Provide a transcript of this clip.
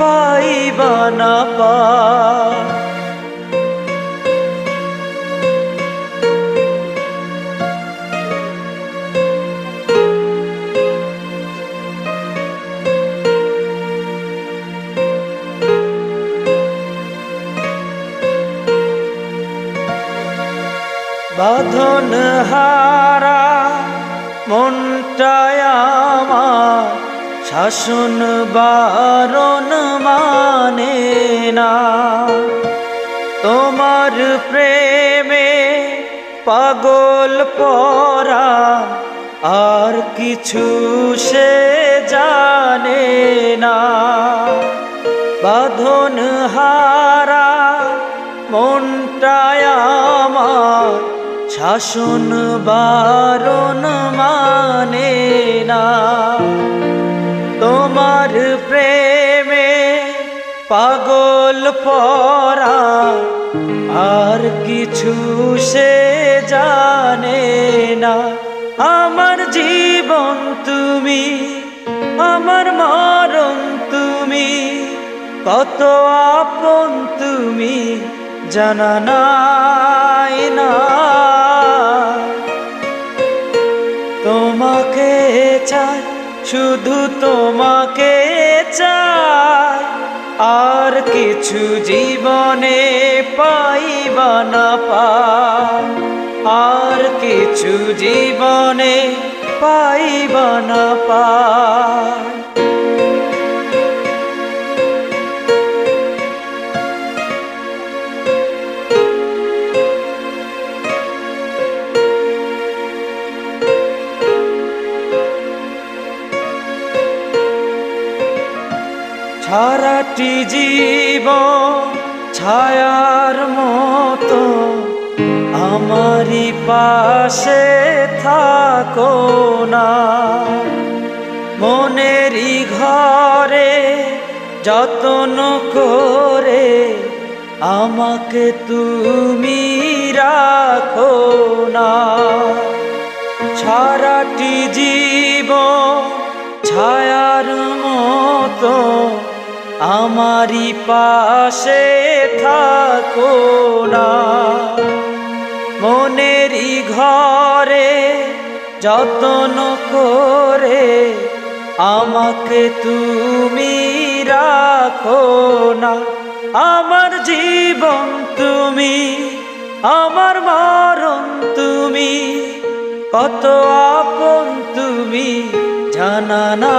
পাইবা না পাই বাঁধন হারা মনটায় আমার শাসন বারণ মানে না। তোমার প্রেমে পাগল পরা আর কিছু সে জানে না। বাঁধন হারা মনটায় আমার শাসন বারণ মানে না। তোমার প্রেমে পাগল পরা, আর কিছু সে জানে না। আমার জীবন তুমি, আমার মরণ তুমি, কত আপন তুমি জানা নাই না। তোমাকে চাই শুধু তোমাকে চাই আর কিছু জীবনে পাইব না আর কিছু জীবনে পাইব না পাই। সারাটি জীব ছায়ার মতো আমারই পাশে থাকো না। মনেরই ঘরে যতন করে আমাকে তুমি রাখো না। সারাটি জীব ছায়ার মতো আমারই পাশে থাকো না। মনেরই ঘরে যতন করে আমাকে তুমি রাখো না। আমার জীবন তুমি, আমার মরণ তুমি, কত আপন তুমি, জানা না।